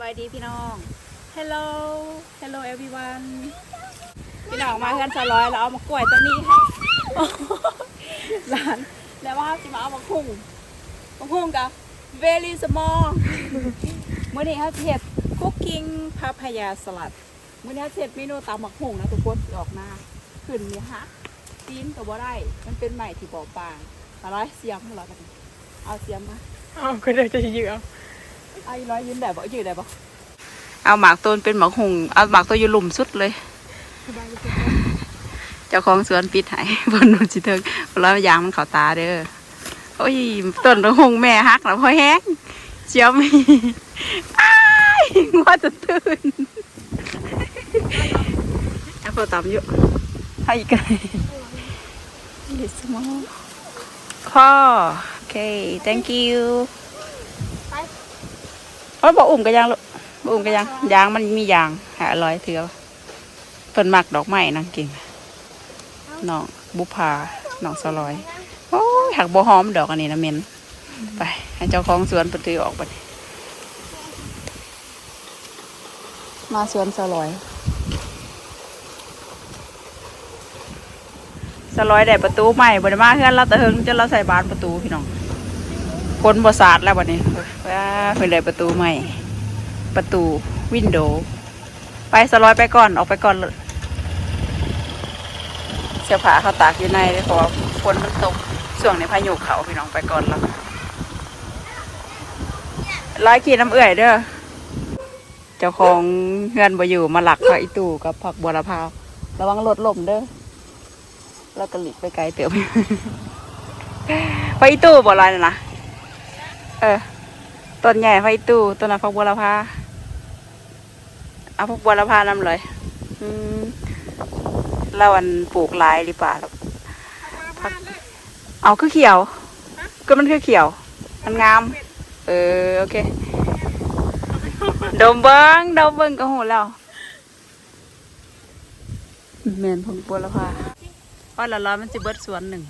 บายดีพี่น้อง Hello Hello everyone พี่น้องมากันสร้อยแล้วเอามากล้วยตัวนี้ให้ร้านแล้วว่าสิมาเอามาคุ้งมาคุ้งกับ very small เมื้อนี้เขาเฮ็ด cooking พาพยาสลัดเมื้อนี้เขาสิเฮ็ดเมนูตำหมักหุ่งนะทุกคนออกหน้าขึ้นนี่ฮะตีนก็บ่ได้ มันเป็นใหม่ที่บ่ปางอะไรเสียมเหรอกันเอาเสียมมาอ้าก็เดี๋ยวจะยืม เอาอีร้อยยืนได้บ่ยืนได้บ่เอาหมากต้นเป็นหมากหุงเอาหมากตัวอยู่หลุมสุดเลย เจ้าของสวนปิดให้บนนูนสิเทิงแล้วยางมันเข้าตาเด้อโอ้ยต้นหมากหุงแม่ฮักแล้วพอแห้งเจียวมีอ้ายว่าจะตื่นเอาพอตามอยู่ให้อีกไง This small ข้อโอเค thank you โอ้ยบ่อุ่มกันยังลูกบ่อุ่มกันยังยางมันมียางหาอร่อยเถือเพิ่นมักดอกไม้นางกิ่งน้องบุพาน้องสลอยโอ้ยหักบ่หอมดอกอันนี้นะเมนไปให้เจ้าของสวนเพิ่นถือออกไปมาสวนสลอยสลอยได้ประตูใหม่บ่ได้มาเฮือนเราแต่เฮิงจนเราใส่บานประตูพี่น้อง คนบสาดแล้ววันนี้ว้าเพิ่นได้ประตูใหม่ ประตูวินโดว์ไปสลอยไปก่อนออกไปก่อนเลยเสื้อผ้าเขาตากอยู่ในเลยเพราะฝนมันตกช่วงในพายุเขาพี่น้องไปก่อนแล้วร้อยขีดน้ำเอื่อยเด้อเจ้าของเฮือนบ่อยู่มาหลักผักอีตู่กับผักบัวละพาวระวังรถล่มเด้อแล้วก็หลีกไปไกลเติบผักอีตู่บ่ลอยน่ะนะ เออต้นใหญ่ไฟตู้ต้นนั้นพักบัวละพาเอาพักบัวละพานำเลยอืมแล้วอันปลูกหลายหรือเปล่าพักเอาคือเขียว ก็มันคือเขียว มันงาม เออโอเคดมเบิ้งดมเบิ้งก็หูแล้วแมนพักบัวละพาว่าละร้อยมันจะเบิดสวนหนึ่ง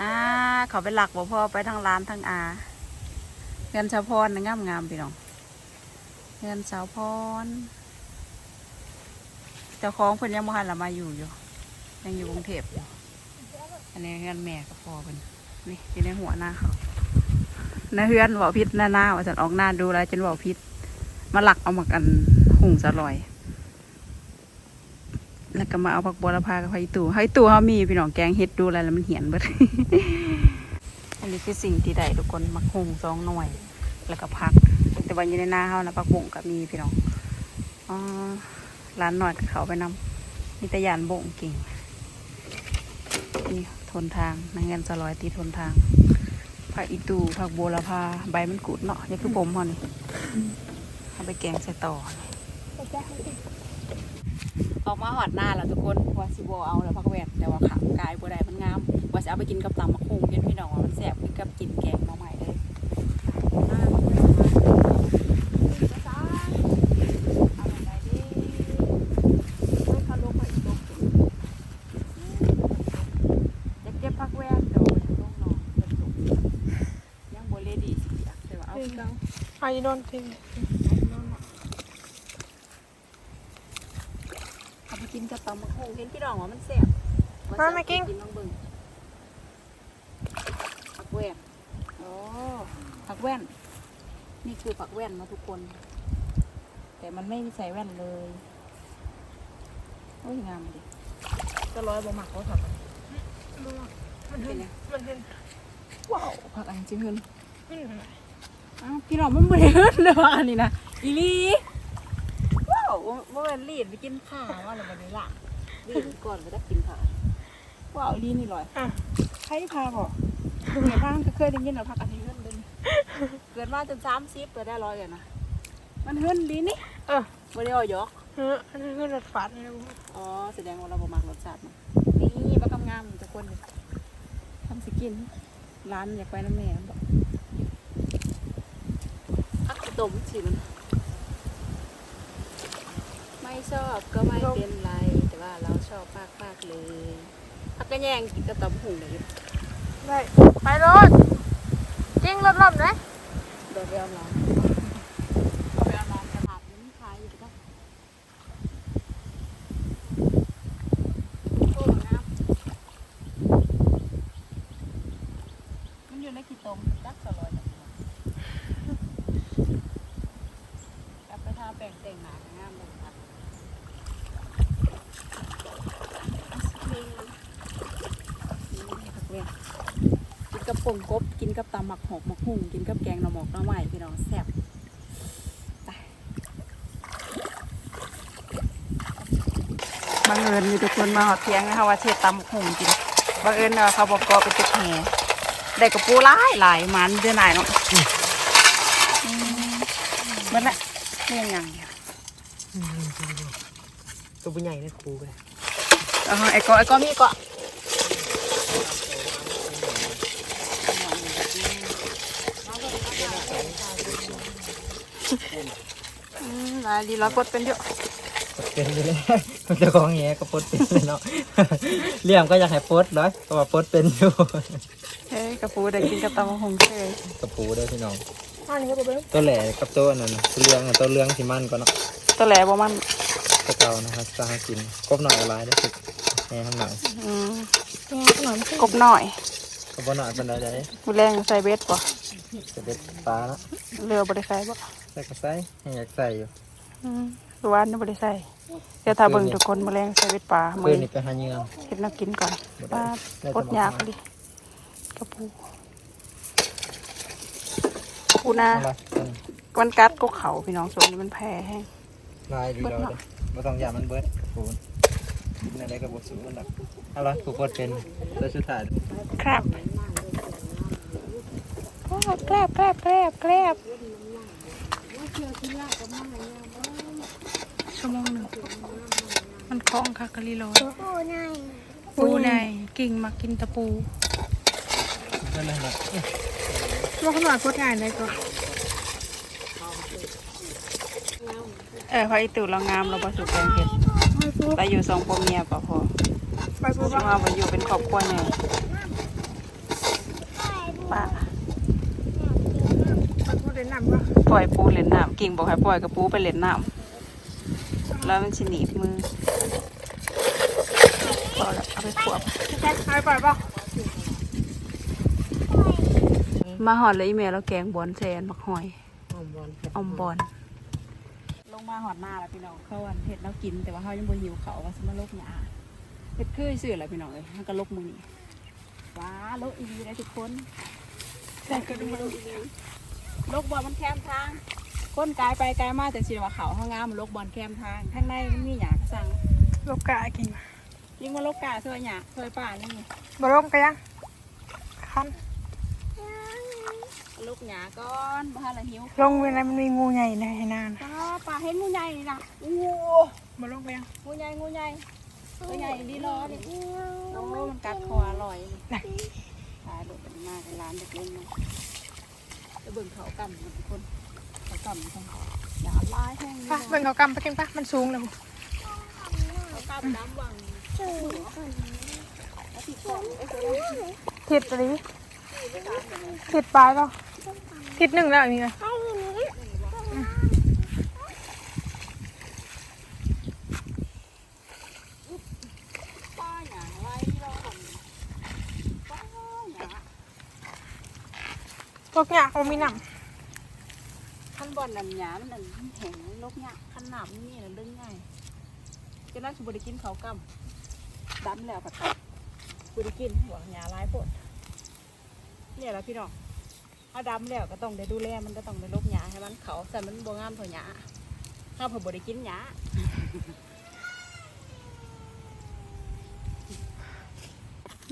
อ่าเขาไปหลักบ่พ่อไปทางร้านทางอา เงินสาวพรนะงามงามๆพี่น้องเงินสาวพรเจ้าของเพิ่นยังบ่ทันละมาอยู่อยู่ ยังอยู่กรุงเทพอยู่อันนี้เงินแม่กับพ่อเพิ่นนี่อยู่ในหัวหน้าเขาหน้าเฮือนเว่าพิษหน้าหน้าว่าจะออกหน้าดูแลจนเว่าพิษมาหลักเอาหมักอันหุ่งสลอย แล้วก็มาเอาผักบัวละพากับไผ่ตู่ไผ่ตู่เขามีพี่น้องแกงเฮ็ดดูอะไรแล้วมันเหียนเบิด นี้คือสิ่งที่ได้ทุกคนมักหุงสองหน่วย แล้วก็พัก แต่วันอยู่ในหน้าเขานะพักบ่งก็มีพี่น้องอ๋อร้านหน่อยก็เขาไปนำมีแต่ยานบ่งเก่งนี่ทนทางนางเงินสลอยตีทนทางผักอีตูผักบัวละพาใบมันกุดเนาะนี่คือผมเขานี่เอาไปแกงใส่ต่อ ออกมาหอดหน้าแล้วทุกคนว่าสิบเอาแล้วพักแวนแต่ว่าขากายบัได้มันงามว่าจะเอาไปกินกับตำมะคุงเย็นพี่น้องว่ามันแซ่บกับกินแกงมาใหม่เลยเอาไปไหนดีเอาพาลงมาอีกตัวจะเก็บพักแวนเดี๋ยวลงหนองเดี๋ องว่ามันแซ่บว่าแซ่บไปกิน น้องเบิ่งผักแว่นอ๋อผักแว่น นี่คือผักแว่นนะทุกคน แต่มันไม่มีใส่แว่นเลยโอ้ยงามดิก็ร้อยบ่หมักเขาผักอะมันเป็เห็นนไงมันเห็นว้าวผักอันจริงเพิ่นอืมอ้าวพี่น้องมันไม่ได้เพิ่นเลยว่าอันนี้นะอีหลีว้าวว่าเป็นรีดไปกินข้าวว่าอะไรแบบนี้ล่ะรี ดก่อนก็ได้กินข้าวว้าวอีหลีนี่ลอยอะใครพาบ่เนี่ยบ้างก็เคยได้ยินเอาผักอันนี้เพิ่นเดินเกิดมาจนสามสิบเปิดได้ร้อยกันนะมันเฮิ่นดีนี่เออบ่ได้เอายกเอออันนี้ก็รถฝันนะอ๋อแสดงว่าเราบ่มักรสชาติมันนี่บักกำงามทุกคนทำสิกินร้านอยากไปน้ำแม่บอกอักกระตมสิมันไม่ชอบก็ไม่เป็นไรแต่ ว่าเราชอบมากมากเลยพักก็แย่งกินกระตำหูเลยได้ไปรถจิ้งรถล่อมนะโดดเรียวน้องเรียวน้กระดาษยิ้มายอยู่ก็มันอยู่ในกี่ตมจักสลอยกลัปทาแปลงแต่งหนางามเลย กินกับป่งกบ กินกับตำหมักหอกหมักหุ่งกินกับแกงหน่อหมกหน่อไม้พี่น้องแซ่บไปบังเอิญมีทุกคนมาหอดเทียงนะคะว่าเชดตำหมักหุ่งกินบังเอิญว่าเขาบอกกอเป็นจุดแห่ได้กับปูหลายหลายมันเดือนไหนเนาะอืมเมื่อละเรื่องยังเนี่ยตัวเป็นใหญ่นะครูเลยเอาไอ้กอไอ้กอมีเกาะอืม หลายดีร้อยปดเป็นเยอะเป็นอยู่เลยมันจะของแงก็ปลดเป็นเลยเนาะเลี่ยมก็อยากให้ปลดร้อยก็ว่าปลดเป็นอยู่เฮ้ยกระปูได้กินกับตำบักหงเคยกระปูเด้อพี่น้องอันนี้ก็ตัวเบิ้งตัวแหล่กับตัวอันนั้นตัวเรืองอะตัวเรืองที่มันก็เนาะตัวแหลบ่มันตัวเก่านะครับสหกินกบหน่อยเอาหลายได้สุดแหน่ทำหน่อยอืมตัวขนมกบหน่อยกบหน่อยเป็นอะไรได้มือแรงใส่เบ็ดป่ะจะเป็นปลาละเรือบริใส่ป่ะ ใส่ก็ใส่ให้อยากใส่อยู่อืมหรือว่านี่บริใส่เดี๋ยวถ้าเบิ่งทุกคนมือแรงใส่เบ็ดปลามืเพื่ออนนี่ไปหาเหยื่อเห็ดน้ำกินก่อนปลาปดยากดิกระปูปูนาเอาล่ะตัวนี้มันกัดก็เขาพี่น้องส่วนนี้มันแพ้แห้ง ลายดีเราเลยไม่ต้องอยามันเบิดกระปูกินอะไรกับบสูมันดับเอาละกูปลดเป็นตัวสุดท้ายครับแกลบแกลบแกลบแกลบ ชั่วโมงหนึ่ง มันคล้องค่ะกะลิโลปูในกิ่งมากินตะปูนั่นแหละนะตัวขนมโคตรง่ายเลยก็เออพออีตู่เรางามเราประสุแกงเห็ดเราอยู่สองพ่อเมียป่ะพอไปปูเพราะว่าเราอยู่เป็นครอบครัวหนึ่งป้าไปปูเดินนำก็ ปล่อยปูเล่นน้ำกิ่งบอกให้ปล่อยกับปูไปเล่นน้ำแล้วมันชิหนีบมือพอแล้วเอาไปขวบแค่ไปปล่อยป่ะมาหอดเลยอีเมลแล้วแกงบอนแซนบักหอยอมบอลออมบอนลงมาหอดหน้าแล้วพี่น้องเขาวันเห็ดแล้วกินแต่ว่าเขายังบ่หิวเขาว่าสมาลกหยาเห็ดคือสื่ออะไรพี่น้องเลยมันก็ลกมือนี่ว้าลกอีดีได้ทุกคนแต่ก็ดูลกอีดี ลกบอลมันแคมทาง คนกายไปกายมาแต่สิว่าเขาห้องงามมันลกบอลแคมทางข้างในมันมีหยากสั่งลูกกะกินยิงมาลกกาเสื้อหยาเสื้อป่านี่บลงกันยังคันลกหยาก่อนบ้านละหิวลงเวลามันมีงูใหญ่ในให้นานป้าป่าเห็นงูใหญ่นี่นะโอ้บลงกันยังงูใหญ่งูใหญ่ตัวใหญ่ดีรอดิโอ้มันกัดคออร่อยนี่นะขายรถเป็นมากร้านเด็กเล่นเนาะจะ เบิ่งเขากำมันทุกคนเขากำของเขาอย่าลายแห้งปะเบิ่งเขากำไปกินปะมันสูงเลยเขากำน้ำวังทิศอะไรทิศปลายป่ะทิศหนึ่งแล้วมีไง ป้าหยาไรรอผมป้าหยา พว กเนี่ยเขามีหนขั้นบอลน้ำหยามันนั่นแห้งลกหยาขั้นหนามนี่น่ะดึงง่ายจะน่าสุบได้กินเขากำดำแล้วผัดไทยบุได้กินหัวหยาลายปวดเนี่ยแหละพี่น้องถ้าดำแล้วก็ต้องได้ดูแลมันก็ต้องได้ลกหยาให้มันเขาแต่มันบ่งามเท่าหยาถ้าเผื่อบ่ได้กินหยา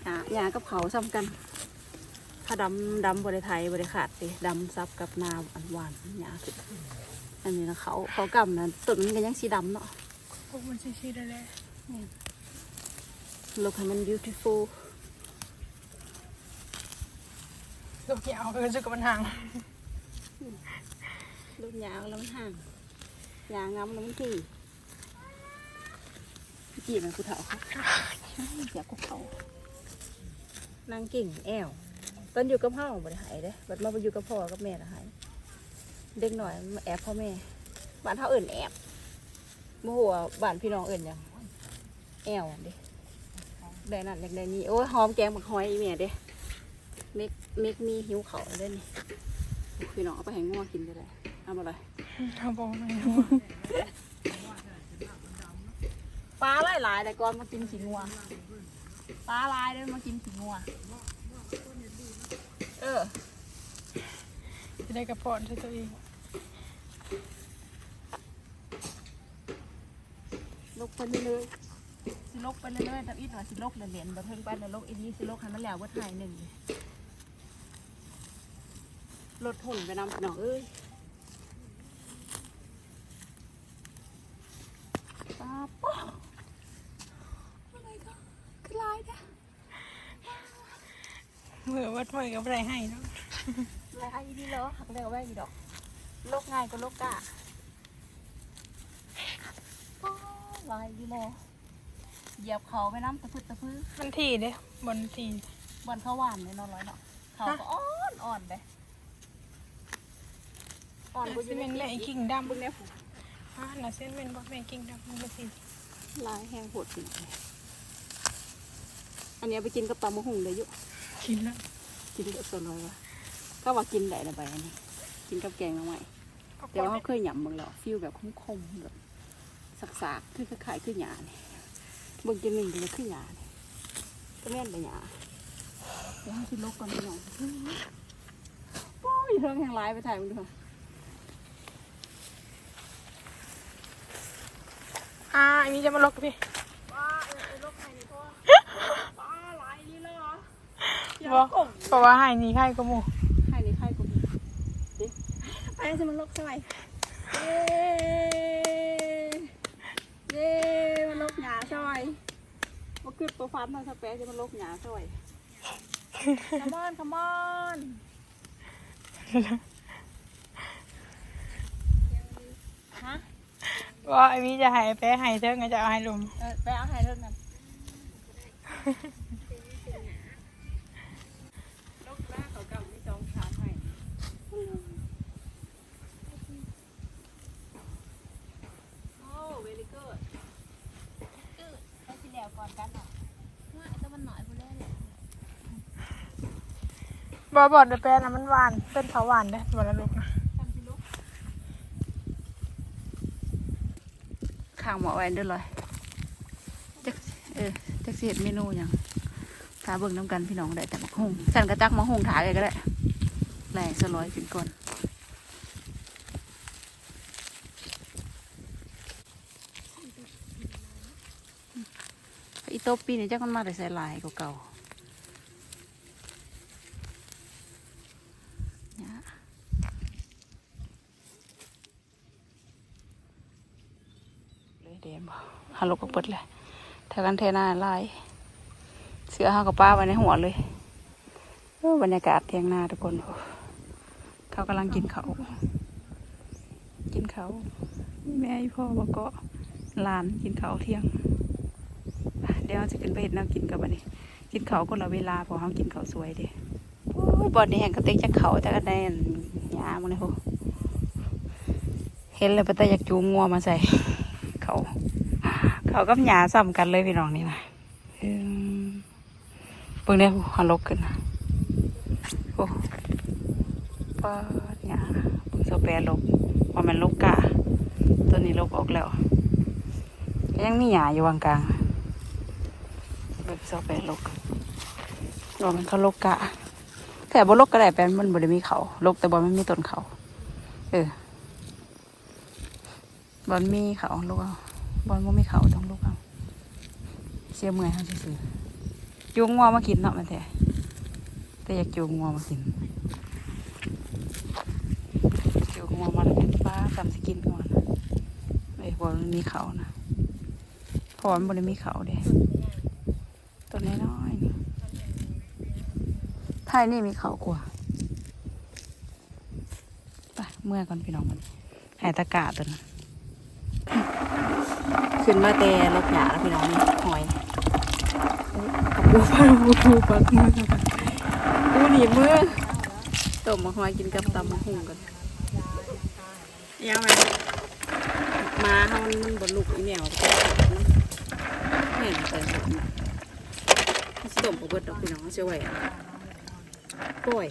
หยาหยากับเขาซ้ำกัน ถ้าดำดำบริไทยบริขาดดิดำซับกับนาอันหวานหยาคืออันนี้นะเขาเขากำนะต้นมันก็ยังสีดำเนาะำพวกมันชี้ๆได้เลย look ให้มัน beautiful ลูกเหี่ยวคือสึกกับมันห่างลูกยาวแล้วมันห่างยางงามแล้วมันที่จีบมันกูเถาเขาอยากกูเขานางเก่งแอวต อนอยู่กับพ่อบริหายเด้บัดมาไปอยู่กับพ่อกับแม่ละหายเด็กหน่อยมาแอบพ่อแม่บ้านเท่าเอื่นแอบโมโหว่าบ้านพี่น้องเอื่นหยังแอวอันเด้ได้นั่นได้นี่โอ้ยหอมแกงบักหอยอีเมียเด้เมกเมกมีหิวเขาเล่นนี่พี่น้องเอาไปให้งัวกินได้เลยเอามาเลยเขาบอกไม่ปลาหลายๆแต่ก่อนมากินขี้งัวปลาหลายเลยมากินขี้งัว เออจะได้กระปอนใช้ตัวเองลกไปเรื่อยๆสิลกไปเรื่อยๆแต่อีกหน่อยสิลกเหรียญๆบ่เพิ่งไปแล้วลกอีนี้สิลกให้มันแล้วว่าถ่ายหนึ่งรถหุ่นไปนำพี่น้องเอ้ยปลาป๊อกอะไรก็คือลายนะ เมื่อ วัดพ่อยกับไรให้เนาะลายดีเหรอหักเร็วไว้อีดอกลกง่ายก็ลกกะป๊อกลายดีโมเหยียบเขาไปน้ำตะพึดตะพื้มันทีเด้บนทีบนเขาหวานเลยเนอนร้อยเนาะเขาก็อ่อนอ่อนไปอ่อนซีเมนต์แม่ไอ้กิ่งดำบึ้งเนี่ยผูอ่าน่ะเส้นเป็นบ่แม่กิ่งดำมันก็ทีลายแห้งโหดสิอันนี้เอาไปกินกับตำมะฮุ่งเลยอยุกินแล้ว กินกับตัวน้อยวะก็ว่ากินได้ละใบอันนี้ กินกับแกงมาใหม่แต่ว่าเขาเคยหยำมึงแล้วฟิลแบบคมๆแบบสักๆคือคล้ายๆคือหยาเนี่ยเบิ่งกินหนึ่งเลยคือหยาเนี่ยก็แม่นไปหยาเดี๋ยวให้กินลกก่อนพี่องโอ้ยเทิงแห่งร้ายไปถ่ายมึงดูค่ะอ่าอันนี้จะมาลกพี่ ป้าเออลกใครนี่พ่อป้าหลายนี่เลยเหรอ บอกเพราะว่าให้นี่ให้ก็หมูใครนี่ใครกูดิไปจะมันลกใช่ไหมเย้เย้มันลกหยาซอยมาขึ้นตัวฟันมาสเปซจะมันลกหยาซอยขมอนขมอนฮะว่าไอ้นี้จะให้แป้ให้เทิงก็จะเอาให้ลุมเออไปเอาไข่เท่านั้นลกแรกเขากำไม่จองชาร์จให้ โอ้ very good ไปที่แล้วก่อนกันเนาะว่าไอ้ตัวมันหน่อยพูดเล่นเลย บอบอดแป้นะมันหวาน เป็นเขาหวานเด้บอละลูกนะทำสิลูกข้างหมอไว้เด้วยเลยจักเออจักสิเห็ดเมนูยังถาเบิ่งน้ำกันพี่น้องได้แต่มะฮุงสั่นกระตักมะฮุงถ่าเลยก็ได้แหล่สลอยกินก่อน อีโตปีนี่จักมันมาแต่ใส่ลายเก่าเนี่ยเลยเดนบ่ฮัลโหลก็เปิดเลยถ้ากันเทน้าลายเสือห้ากับป้าไว้ในหัวเลยบรรยากาศเทียงนาทุกคนเขากำลังกินเขากินเขาแม่พ่อบอกก็หลานกินเขาเที่ยง เดี๋ยวเราจะขึ้นไปเห็นแนวกินกับอันนี้ กินเขาคนละเวลาพอเขากินเขาสวยเด้บอดนี่แห่งกระเต็กจากเขาจากกันได้อันหยามันเลยโหเห็นเลยปะแต่อยากจูงงัวมาใส่ เขา เขากับหยาซ้ำกันเลยพี่น้องนี่นะเพิ่งได้หัวลกขึ้นนะโอ้ป้าดหยาเบิ่งสแปรลกว่ามันลกกะตัวนี้ลกออกแล้ว ยังมีหยาอยู่วางกลาง เบิ่งสแปลกว่ามันเขาลกกะ แต่บ่ลกก็ได้แปลนมันบ่ได้มีเขาลกแต่บ่มันมีต้นเขาเออบอนมีเขาลูกเอาบอนบ่มีเขาต้องลูกเอาเสียเมื่อยเขาซื่อๆจูงงัวมากินเนาะมันแท้แต่อยากจูงงัวมากินจูงงัวมาแล้วเป็นป้าสามสกินงัวนะเอ้ยบอมันมีเขานะพราะว่ามันบริมีเขาเด้ ตัวน้อยๆนี่ไทยนี่มีเขากว่าไปเมื่อยก่อนพี่น้องมันหายตะกาตัวนั้นขึ้นมาแต่ลกหยาแล้วพี่น้องนี่หอยปูปลาปูปูปลามือปูหนีบมือต้มมะฮอยกินกับตำมะฮุ่งกันยังไงมาเฮามันมันบนลูกอีแมวก็เห็นแต่ หมดน่ะเขาสิต้มบ่เบิดดอกพี่น้องเขาสิไว้อะปล่อย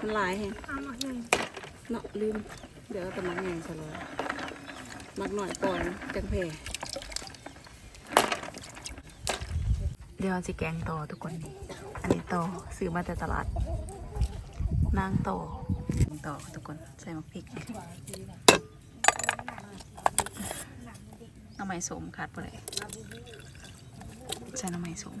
มันลายแฮงเอามาให้เนาะลืม เดี๋ยวจะมักเองซะเลยมักหน่อยปอนจังเพเดี๋ยวสิแกงต่อทุกคนนี่อันนี้ต่อซื้อมาแต่ตลาด นางต่อต่อทุกคนใส่มะพริกน้ำไม้สมขาดไปเลยใส่น้ำไม้สม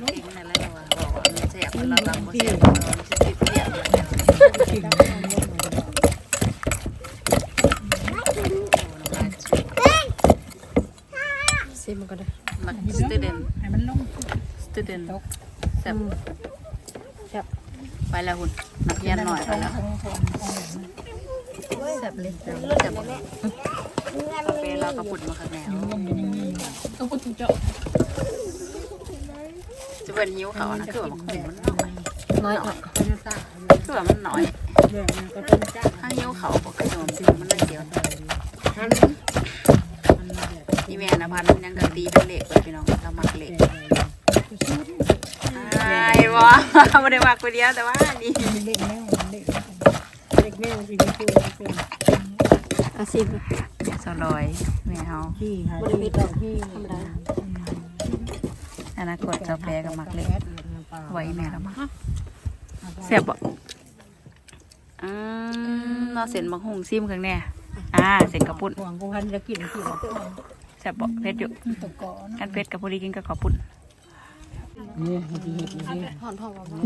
มันกินอะไรวะบอกว่ามันแสบมันระลำมันแสบมันจะติดเสียงเลย ซิมันก็ได้มักสตูเดนให้มันลงสตูเดนแซ่บแซ่บไปแล้วคุณนักเรียนหน่อยไปแล้วแซ่บเลยแซ่บหมดเลยกาแฟเรากระปุ่นมาข้างแล้วก็พูดถึงเจาะจะเป็นหิวเขานะคือว่ามั นขุ่นมันน้อยน้อยออกคือว่ามันน้อยถ้าหิวเขาบอกกระโดดมันน่าเดียวนี่แม่นะพันธุ์ยังกะตีเป็นเหล็กเลยพี่น้องเรามักเหล็กไอ้วะไม่ได้มักคนเดียวแต่ว่านี่เด็กแม่เด็กเด็กแม่สิเป็นผู้เป็นอาซิบสลอยแม่เฮาพี่ค่ะบริเวณดอกพี่ธรรมดาอนาคตเจ้าแปรกับมักเหล็กไว้แม่แล้วมั้ง แซ่บบ่อืมเราเส้นมักหุงซิมข้างแน่อ่าเส้นกระปุ่นห่วงกูพันจะกินกินแซ่บบ่เผ็ดอยู่ตะกอกันเผ็ดกับพอดีกินกับข้าวปุ่นนี่ดีเห็ดดี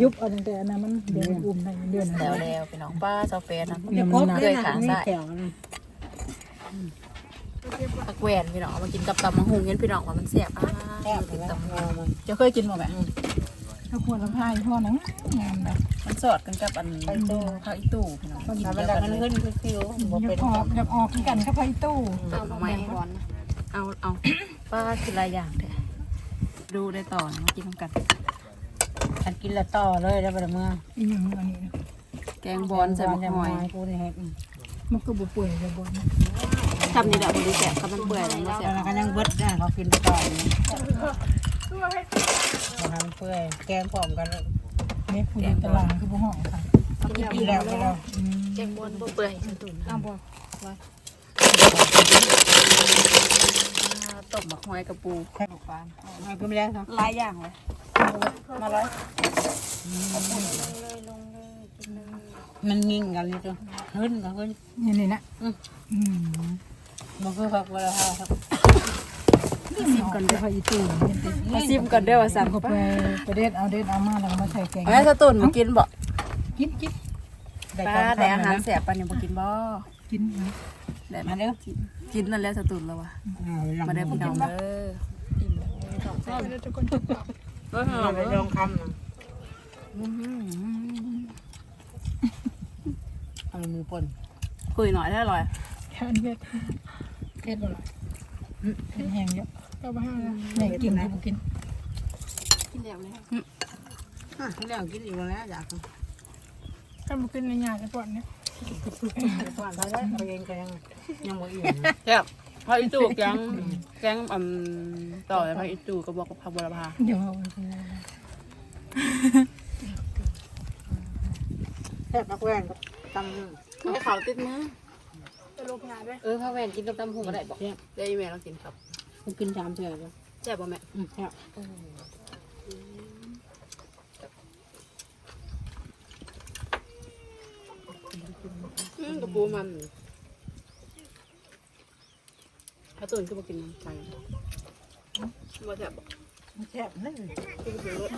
ยุบเอาตั้งแต่นั้นมันเดือนอุ่มได้เดือนแล้วแล้วพี่น้องป้าเจ้าแปรนะเดี๋ยวเคยขาใส่ผักแหวนพี่น้องเอามากินกับตำมังหุงเห็นพี่น้องว่ามันแซ่บอ่าแซ่บกินแล้วตำเจ้าเคยกินบ่แม่ ถ้าควรละพายพ่อนังงามแบบมันสอดกันกับอันผักอีตู้พี่น้องทำอะไรกันขึ้นคือคิวอยากออกอยากออกกันกับไฟตู้เอาหน่อไม้เอาเอาป้าคือหลายอย่างแท้ดูได้ต่อนะมากินน้ำกันอันกินละต่อเลยแล้วไปเมื่ออีหยังอันนี้แกงบอลใส่หมกหอยกูนี่มันก็บ่ป่วยเลยบ่ทำนี่แหละพอดีแซ่บกับมันเปื่อยแล้วมันแซ่บแล้วก็ยังเบิดนะเขากินต่อ นี่เขาทำเปื่อยแกงพร้อมกันเนี่ผู้ตลาดคือบ่ห้องค่ะกินแล้วไปแล้วแกงบอลบ่เปื่อยสตุนอ้าวบ่ต้มหมกหอยกับปูแค่ปานเอาก็ไม่ได้ครับหลายอย่างเลยมาเลยมันงิ่งกันเลยจ้ะขึ้นก็ขึ้นนี่นี่นะอืมมันก็พักเวลาครับ ซิมกันเด้ออีตู่มาซิมก่อนเด้อว่าสั่งก็ไปไปเด็ดเอาเด็ดเอามาแล้วมาใส่แกงแม่สตุนมากินบ่กินกินป้าแต่อาหารแซ่บปานนี้บ่กินบ่กินได้มาเด้อกินกินนั่นแหละสตุนแล้วว่ะมาได้อพี่น้องเด้ออิ่มแล้วเออไปลองคำอื้อหือเอามือป่นคุยหน่อยได้อร่อยแค่นี้เผ็ดบ่ล่ะเผ็ดแห้งเยอะ ก็บ้าแม่กินนะกินกินแล้วเลยอะแล้วกินอีกแล้วอยากก็มาขึ้นในงานไอ้ปอนเนี่ยก่อนเขาได้เขาเองก็ยังยังบ่อิ่มแซ่บพออีตู่แกงแกงอืมต่อเลยพออีตู่ก็บอกกับผักบัวลพาเดี๋ยวเอาแซ่บมากแว่นตำให้เขาติดมือจะลงงานด้วยเออข้าวแว่นกินกับตำหูก็ได้บอกเดี๋ยวอีเมลเรากินครับ ผมกินสามเทื่อแล้วแซ่บป่ะแม่อืมแซ่บอืมกระปูมันถ้าตื่นก็มากินมันไปมาแซ่บบ่แซ่บเลยกินกระปูรส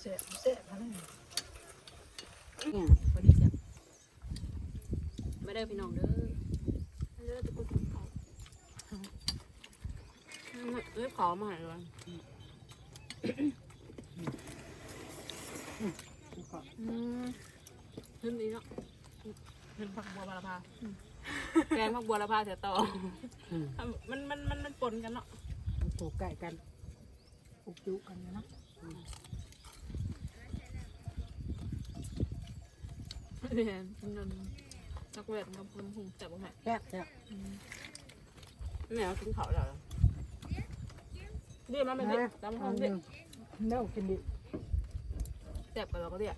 แซ่บแซ่บเลยอืมพอดีแซ่บไม่ได้พี่น้องเด้อไม่ได้ตะกุกเขา เอ้ยขอมาหน่อยเลยอืมขึ้นนี้เนาะขึ้นผักบัวบาลพาแกงผักบัวละพาเสียต่อมันมันมันมันปนกันเนาะปลูกไก่กันอุกจุกันนะเรียนเงินนักเวทกับคนหุงแต่บ่แม่แซ่บจ้ะแม่เอากินข้าวแล้วเรีย กมาเป็นดิตามคำดิเน่ากินดิแซ่บกันเราก็เรียก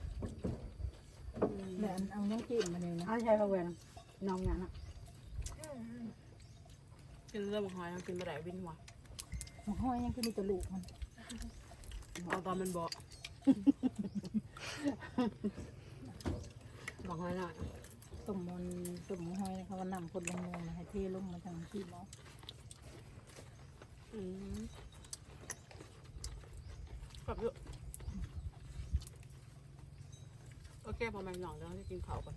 แม่เอายังกินมาเลยนะเอาใช่ปะเวนน้องงานอะกินเรื่องหอยกินมาได้วินหัวมันห้อยยังกินมีตะลุมันเอาตอนมันเบาะบอกหอยหน่อยต้มมันต้มห้อยเขาว่านำคนลงมาให้เทลงมาทางที่เนาะอืม กลับเยอะโอเคพอมันหน่องแล้วจะกินข้าวก่อน